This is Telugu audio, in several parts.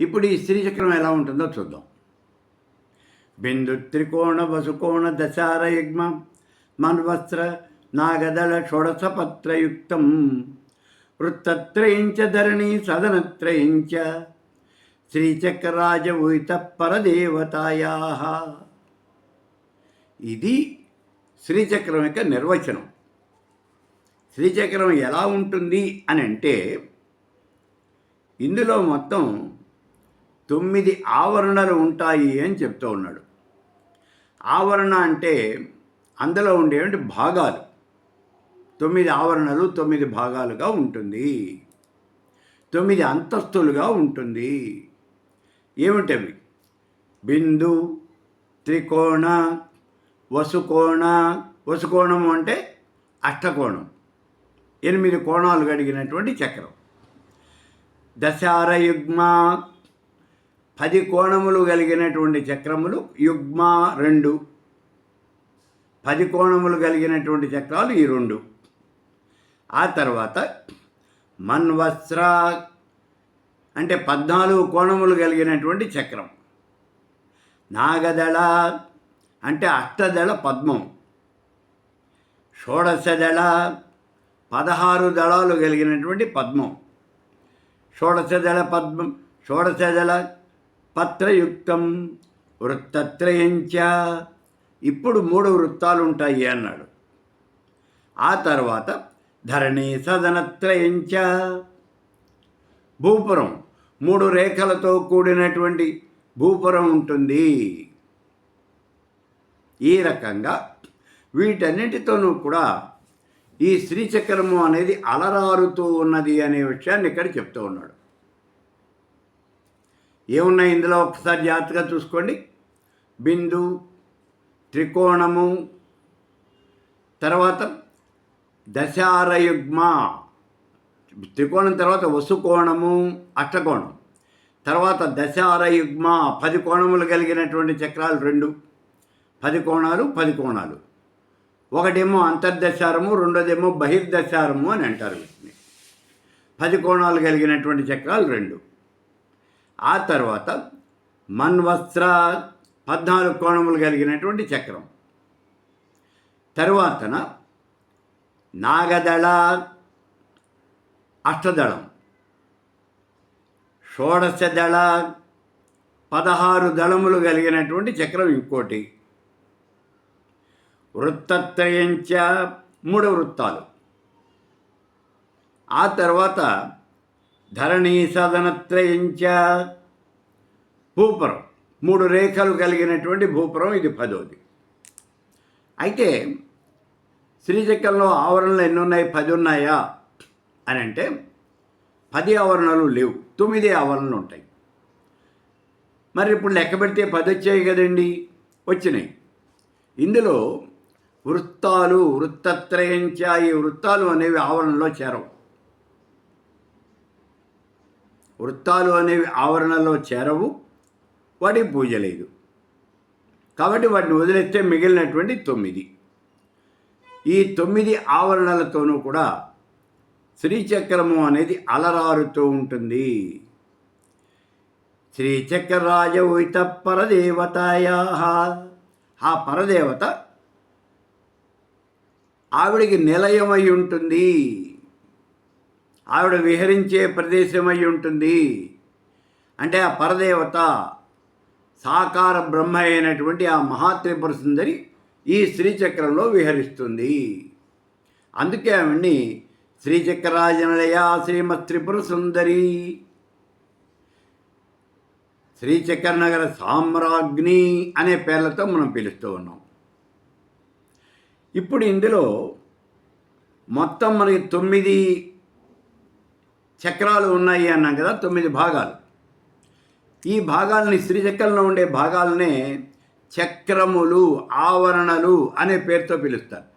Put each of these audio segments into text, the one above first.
ఇప్పుడు ఈ స్త్రీ చక్రం ఎలా ఉంటుందో చూద్దాం. బిందు త్రికోణ వసుకోణ దశార యజ్ఞ మన్వస్త్ర నాగదళ షోడసపత్రయుక్తం వృత్తత్రయించ ధరణి సదనత్రయించ శ్రీచక్రరాజ ఊహిత పరదేవతాయా. ఇది శ్రీచక్రం యొక్క నిర్వచనం. శ్రీచక్రం ఎలా ఉంటుంది అని అంటే ఇందులో మొత్తం తొమ్మిది ఆవరణలు ఉంటాయి అని చెప్తూ ఉన్నాడు. ఆవరణ అంటే అందులో ఉండేటువంటి భాగాలు. తొమ్మిది ఆవరణలు తొమ్మిది భాగాలుగా ఉంటుంది. తొమ్మిది అంతస్తులుగా ఉంటుంది. ఏమిటవి? బిందు త్రికోణ వసుకోణ. వసుకోణము అంటే అష్టకోణం. ఎనిమిది కోణాలు కలిగినటువంటి చక్రం. దశారయుగ్మ పది కోణములు కలిగినటువంటి చక్రములు యుగ్మ రెండు. పది కోణములు కలిగినటువంటి చక్రాలు ఈ రెండు. ఆ తర్వాత మన్వస్త్ర అంటే పద్నాలుగు కోణములు కలిగినటువంటి చక్రం. నాగదళ అంటే అష్టదళ పద్మం. షోడశదళ పదహారు దళాలు కలిగినటువంటి పద్మం. షోడశదళ పద్మం షోడశదళ పత్రయుక్తం వృత్తత్రయంచ. ఇప్పుడు మూడు వృత్తాలు ఉంటాయి అన్నాడు. ఆ తర్వాత ధరణి సదనత్రయంచ. భూపురం మూడు రేఖలతో కూడినటువంటి భూపురం ఉంటుంది. ఈ రకంగా వీటన్నిటితోనూ కూడా ఈ శ్రీచక్రము అనేది అలరారుతూ ఉన్నది అనే విషయాన్ని ఇక్కడ చెప్తూ ఉన్నాడు. ఏమున్నాయి ఇందులో? ఒకసారి జాగ్రత్తగా చూసుకోండి. బిందు త్రికోణము తర్వాత దశారయుగ్మ. త్రికోణం తర్వాత వసుకోణము అష్టకోణం. తర్వాత దశారయుగ్మ. పది కోణములు కలిగినటువంటి చక్రాలు రెండు. పది కోణాలు పది కోణాలు. ఒకటేమో అంతర్దశారము రెండోదేమో బహిర్దశారము అని అంటారు వీటిని. పది కోణాలు కలిగినటువంటి చక్రాలు రెండు. ఆ తర్వాత మన్వస్త్ర పద్నాలుగు కోణములు కలిగినటువంటి చక్రం. తరువాతన నాగదళ అష్టదళం. షోడశదళ పదహారు దళములు కలిగినటువంటి చక్రం ఇంకోటి. వృత్తత్రయంచ మూడు వృత్తాలు. ఆ తర్వాత ధరణీ సదనత్రయంచ. భూపురం. మూడు రేఖలు కలిగినటువంటి భూపురం ఇది పదోది. అయితే శ్రీచక్రంలో ఆవరణలు ఎన్ని ఉన్నాయి పది ఉన్నాయా అని అంటే పది ఆవరణలు లేవు. తొమ్మిది ఆవరణలు ఉంటాయి. మరి ఇప్పుడు లెక్క పెడితే పది వచ్చాయి కదండి? వచ్చినాయి. ఇందులో వృత్తాలు వృత్తత్రయంచ ఈ వృత్తాలు అనేవి ఆవరణలో చేరవు. వృత్తాలు అనేవి ఆవరణలో చేరవు వాటికి పూజ లేదు. కాబట్టి వాటిని వదిలేస్తే మిగిలినటువంటి తొమ్మిది. ఈ తొమ్మిది ఆవరణలతోనూ కూడా శ్రీచక్రము అనేది అలరారుతూ ఉంటుంది. శ్రీచక్రరాజ ఉయిత పరదేవతాయా ఆ పరదేవత ఆవిడికి నిలయమై ఉంటుంది. ఆవిడ విహరించే ప్రదేశమై ఉంటుంది. అంటే ఆ పరదేవత సాకార బ్రహ్మ అయినటువంటి ఆ మహాత్రిపుర సుందరి ఈ శ్రీచక్రంలో విహరిస్తుంది. అందుకే ఆవిడ్ని శ్రీచక్రాజనలయ శ్రీమత్ త్రిపుర సుందరి శ్రీచక్ర నగర సామ్రాజ్ఞి అనే పేర్లతో మనం పిలుస్తూ ఉన్నాం. ఇప్పుడు ఇందులో మొత్తం మనకి తొమ్మిది చక్రాలు ఉన్నాయి అన్నాం కదా తొమ్మిది భాగాలు. ఈ భాగాలని శ్రీచక్రంలో ఉండే భాగాలనే చక్రములు ఆవరణలు అనే పేరుతో పిలుస్తారు.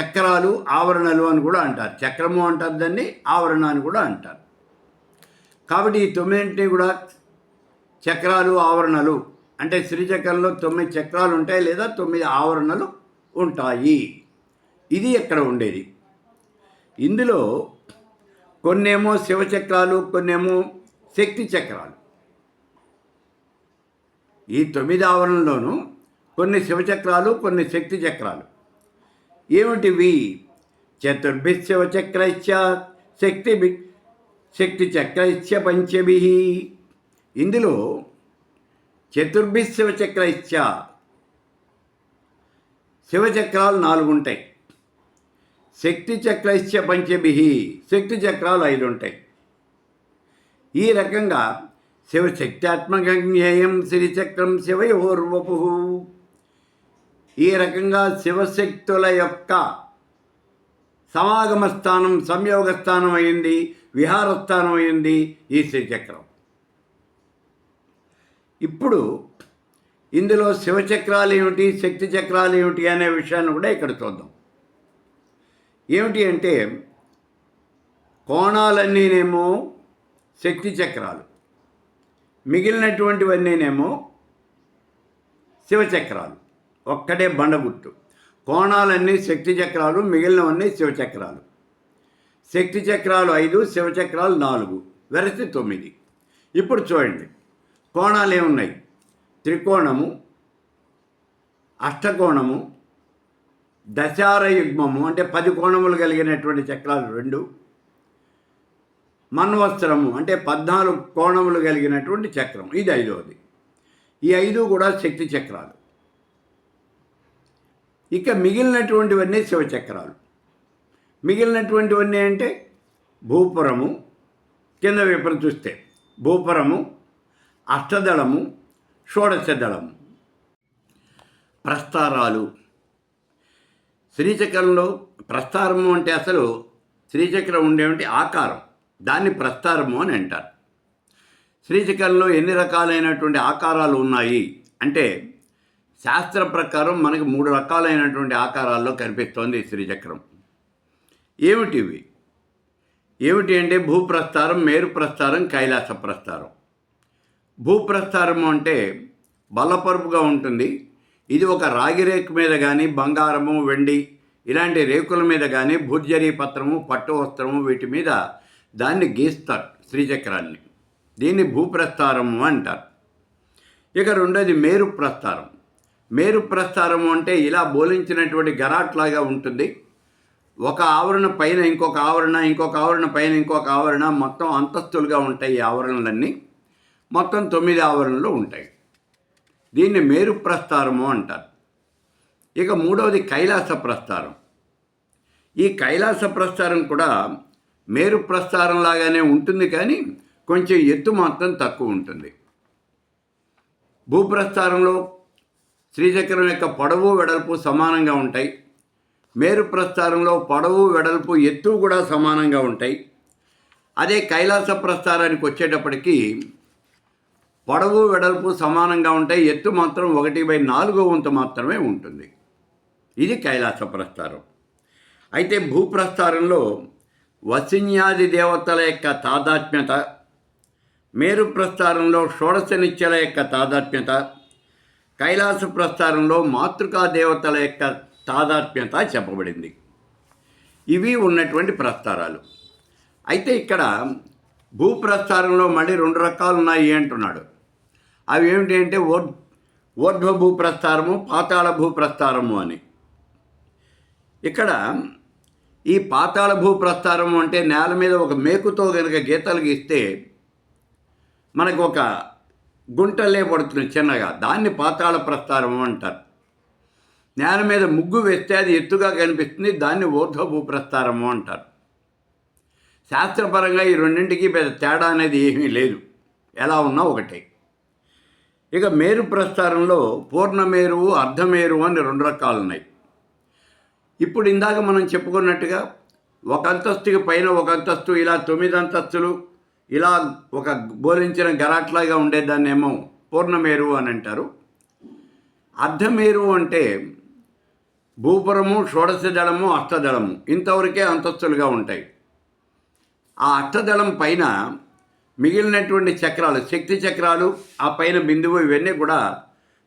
చక్రాలు ఆవరణలు అని కూడా అంటారు. చక్రము అంటారు దాన్ని ఆవరణ అని కూడా అంటారు. కాబట్టి ఈ తొమ్మిదింటిని కూడా చక్రాలు ఆవరణలు అంటే శ్రీచక్రంలో తొమ్మిది చక్రాలు ఉంటాయి లేదా తొమ్మిది ఆవరణలు ఉంటాయి. ఇది ఎక్కడ ఉండేది? ఇందులో కొన్నేమో శివచక్రాలు కొన్నేమో శక్తి చక్రాలు. ఈ తొమ్మిది ఆవరణలోనూ కొన్ని శివచక్రాలు కొన్ని శక్తి చక్రాలు. ఏమిటివి? చతుర్భి శివచక్రైశ్చ శక్తి శక్తి చక్రైశ్చ పంచభి. ఇందులో చతుర్భి శివచక్రైశ్చ శివచక్రాలు నాలుగు ఉంటాయి శక్తి చక్రైశ్చ పంచభి. శక్తి చక్రాలు ఐదు ఉంటాయి. ఈ రకంగా శివ శివశక్త్యాత్మకం జ్ఞేయం శ్రీచక్రం శివయోర్వపు. ఈ రకంగా శివశక్తుల యొక్క సమాగమ స్థానం సంయోగ స్థానం అయింది విహారస్థానం అయింది ఈ శ్రీచక్రం. ఇప్పుడు ఇందులో శివచక్రాలు ఏమిటి శక్తి చక్రాలు ఏమిటి అనే విషయాన్ని కూడా ఇక్కడ చూద్దాం. ఏమిటి అంటే కోణాలన్నీనేమో శక్తి చక్రాలు మిగిలినటువంటివన్నీనేమో శివచక్రాలు ఒక్కటే బండగుట్టు. కోణాలన్నీ శక్తి చక్రాలు మిగిలినవన్నీ శివచక్రాలు శక్తి చక్రాలు ఐదు శివచక్రాలు నాలుగు వెరసి తొమ్మిది. ఇప్పుడు చూడండి కోణాలు ఏమున్నాయి త్రికోణము అష్టకోణము దశార యుగ్మము అంటే పది కోణములు కలిగినటువంటి చక్రాలు రెండు. మన్వస్త్రము అంటే పద్నాలుగు కోణములు కలిగినటువంటి చక్రం. ఇది ఐదవది. ఈ ఐదు కూడా శక్తి చక్రాలు. ఇక మిగిలినటువంటివన్నీ శివచక్రాలు. మిగిలినటువంటివన్నీ అంటే భూపురము కింద విపరీత చూస్తే భూపురము అష్టదళము షోడశదళము. ప్రస్తారాలు. శ్రీచక్రంలో ప్రస్తారము అంటే అసలు శ్రీచక్రం ఉండేవంటి ఆకారం. దాన్ని ప్రస్తారము అని అంటారు. శ్రీచక్రంలో ఎన్ని రకాలైనటువంటి ఆకారాలు ఉన్నాయి? అంటే శాస్త్ర ప్రకారం మనకి మూడు రకాలైనటువంటి ఆకారాల్లో కనిపిస్తోంది శ్రీచక్రం. ఏమిటివి ఏమిటి అంటే భూప్రస్థారం మేరు ప్రస్థారం కైలాస ప్రస్థారం భూప్రస్థారము అంటే బలపరుపుగా ఉంటుంది. ఇది ఒక రాగి రేకు మీద కానీ బంగారము వెండి ఇలాంటి రేకుల మీద కానీ భూర్జరీ పత్రము పట్టు వస్త్రము వీటి మీద దాన్ని గీస్తారు శ్రీచక్రాన్ని దీన్ని భూప్రస్థారము అంటారు. ఇక రెండోది మేరు ప్రస్థారం. మేరు ప్రస్థారము అంటే ఇలా బోలించినటువంటి గరాట్లాగా ఉంటుంది. ఒక ఆవరణ పైన ఇంకొక ఆవరణ ఇంకొక ఆవరణ పైన ఇంకొక ఆవరణ మొత్తం అంతస్తులుగా ఉంటాయి ఈ ఆవరణలన్నీ. మొత్తం తొమ్మిది ఆవరణలు ఉంటాయి. దీన్ని మేరు ప్రస్థారము అంటారు. ఇక మూడవది కైలాస ప్రస్థారం ఈ కైలాస ప్రస్థారం కూడా మేరు ప్రస్థారం లాగానే ఉంటుంది కానీ కొంచెం ఎత్తు మాత్రం తక్కువ ఉంటుంది. భూప్రస్థారంలో శ్రీచక్రం యొక్క పొడవు వెడల్పు సమానంగా ఉంటాయి. మేరు ప్రస్థారంలో పొడవు వెడల్పు ఎత్తు కూడా సమానంగా ఉంటాయి. అదే కైలాస ప్రస్థారానికి వచ్చేటప్పటికి పొడవు వెడల్పు సమానంగా ఉంటాయి ఎత్తు మాత్రం ఒకటి బై నాలుగో వంతు మాత్రమే ఉంటుంది. ఇది కైలాస ప్రస్థారం అయితే భూప్రస్థారంలో వసిన్యాది దేవతల యొక్క తాదాత్మ్యత మేరు ప్రస్థారంలో షోడశ నిత్యల యొక్క తాదాత్మ్యత కైలాస ప్రస్థారంలో మాతృకా దేవతల యొక్క తాదాత్మ్యత చెప్పబడింది. ఇవి ఉన్నటువంటి ప్రస్థారాలు అయితే ఇక్కడ భూప్రస్థారంలో మళ్ళీ రెండు రకాలు ఉన్నాయి అంటున్నాడు. అవి ఏమిటి అంటే ఓర్ ఊర్ధ్వ భూప్రస్థారము పాతాళ భూప్రస్థారము అని. ఇక్కడ ఈ పాతాళ భూప్రస్థారము అంటే నేల మీద ఒక మేకుతో కనుక గీతలు గీస్తే మనకు ఒక గుంటలే పడుతుంది చిన్నగా. దాన్ని పాతాళ ప్రస్థారము అంటారు. నేల మీద ముగ్గు వేస్తే అది ఎత్తుగా కనిపిస్తుంది దాన్ని ఊర్ధ్వ భూప్రస్థారము అంటారు. శాస్త్రపరంగా ఈ రెండింటికి పెద్ద తేడా అనేది ఏమీ లేదు. ఎలా ఉన్నా ఒకటే. ఇక మేరు ప్రస్థారంలో పూర్ణమేరువు అర్ధమేరువు అని రెండు రకాలు ఉన్నాయి ఇప్పుడు ఇందాక మనం చెప్పుకున్నట్టుగా ఒక అంతస్తుకి పైన ఒక అంతస్తు ఇలా తొమ్మిది అంతస్తులు ఇలా ఒక బోలించిన గరాట్లాగా ఉండేదాన్నేమో పూర్ణమేరు అని అంటారు. అర్ధమేరు అంటే భూపురము షోడశదళము అష్టదళము ఇంతవరకే అంతస్తులుగా ఉంటాయి. ఆ అష్టదళం పైన మిగిలినటువంటి చక్రాలు శక్తి చక్రాలు ఆ పైన బిందువు ఇవన్నీ కూడా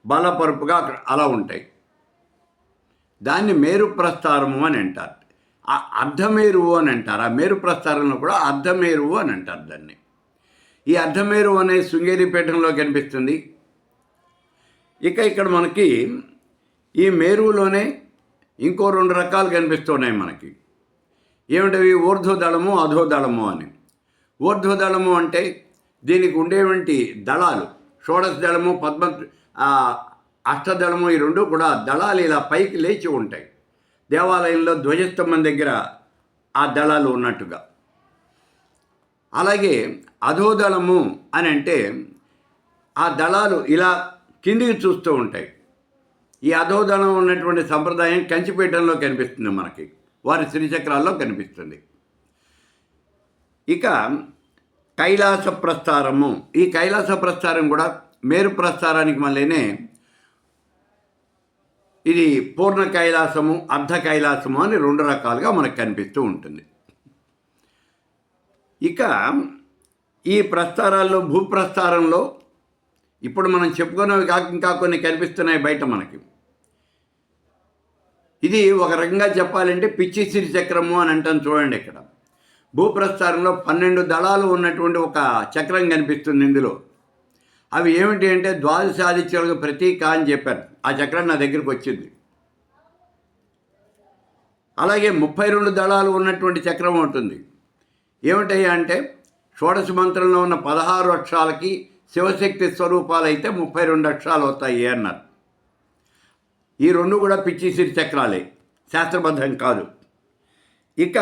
బలపరుపుగా అలా ఉంటాయి. దాన్ని మేరు ప్రస్థారము అని అంటారు. ఆ అర్ధమేరువు అని అంటారు. ఆ మేరు ప్రస్థారంలో కూడా అర్ధమేరువు అని అంటారు దాన్ని. ఈ అర్ధమేరువు అనే శృంగేరి పీఠంలో కనిపిస్తుంది. ఇక ఇక్కడ మనకి ఈ మేరువులోనే ఇంకో రెండు రకాలు కనిపిస్తున్నాయి మనకి. ఏమిటవి? ఊర్ధ్వదళము అధోదళము అని. ఊర్ధ్వదళము అంటే దీనికి ఉండేవంటి దళాలు. షోడశ దళము పద్మ అష్టదళము ఈ రెండు కూడా దళాలు ఇలా పైకి లేచి ఉంటాయి. దేవాలయంలో ధ్వజస్తంభం దగ్గర ఆ దళాలు ఉన్నట్టుగా. అలాగే అధోదళము అని అంటే ఆ దళాలు ఇలా కిందికి చూస్తూ ఉంటాయి. ఈ అధోదళం ఉన్నటువంటి సంప్రదాయం కంచిపీఠంలో కనిపిస్తుంది మనకి. వారి శ్రీచక్రాల్లో కనిపిస్తుంది. ఇక కైలాస ప్రస్థారము ఈ కైలాస ప్రస్థారం కూడా మేరు ప్రస్థారానికి మళ్ళీనే ఇది పూర్ణ కైలాసము అర్ధ కైలాసము అని రెండు రకాలుగా మనకు కనిపిస్తూ ఉంటుంది. ఇక ఈ ప్రస్థారాల్లో భూప్రస్థారంలో ఇప్పుడు మనం చెప్పుకున్నవి కాక ఇంకా కొన్ని కనిపిస్తున్నాయి బయట మనకి. ఇది ఒక రకంగా చెప్పాలంటే పిచ్చి సిరి చక్రము అని అంటాం చూడండి ఇక్కడ. భూప్రస్థానంలో పన్నెండు దళాలు ఉన్నటువంటి ఒక చక్రం కనిపిస్తుంది ఇందులో. అవి ఏమిటి అంటే ద్వాదశాదిత్యులకు ప్రతీక అని చెప్పారు. ఆ చక్రం నా దగ్గరికి వచ్చింది. అలాగే ముప్పై రెండు దళాలు ఉన్నటువంటి చక్రం ఉంటుంది. ఏమిటయ్యా అంటే షోడశ మంత్రంలో ఉన్న పదహారు అక్షరాలకి శివశక్తి స్వరూపాలు అయితే ముప్పై రెండు అక్షరాలు అవుతాయి అన్నారు. ఈ రెండు కూడా పిచ్చి సిరి చక్రాలే. శాస్త్రబద్ధం కాదు. ఇక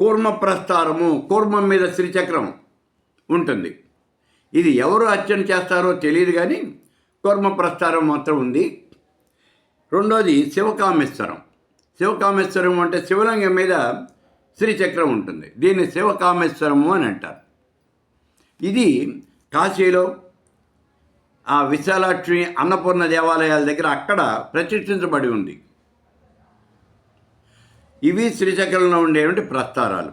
కూర్మ ప్రస్తారము కూర్మం మీద శ్రీచక్రం ఉంటుంది. ఇది ఎవరు అర్చన చేస్తారో తెలియదు కానీ కూర్మ ప్రస్తారం మాత్రం ఉంది. రెండోది శివకామేశ్వరం. శివకామేశ్వరం అంటే శివలింగం మీద శ్రీచక్రం ఉంటుంది. దీన్ని శివకామేశ్వరము అని అంటారు. ఇది కాశీలో ఆ విశాలాక్షి అన్నపూర్ణ దేవాలయాల దగ్గర అక్కడ ప్రతిష్ఠించబడి ఉంది. ఇవి శ్రీచక్రంలో ఉండేటువంటి ప్రస్తారాలు.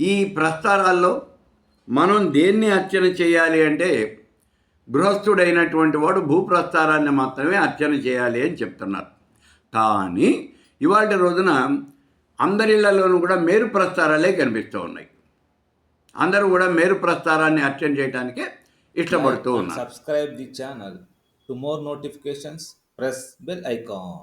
ఈ ప్రస్తారాల్లో మనం దేన్ని అర్చన చేయాలి అంటే గృహస్థుడైనటువంటి వాడు భూప్రస్తారాన్ని మాత్రమే అర్చన చేయాలి అని చెప్తున్నారు. కానీ ఇవాళ రోజున అందరిళ్ళలోనూ కూడా మేరు ప్రస్తారాలే కనిపిస్తూ ఉన్నాయి. అందరూ కూడా మేరు ప్రస్తారాన్ని అర్చన చేయడానికే ఇష్టపడుతూ ఉన్నారు. Subscribe the channel to more notifications press bell icon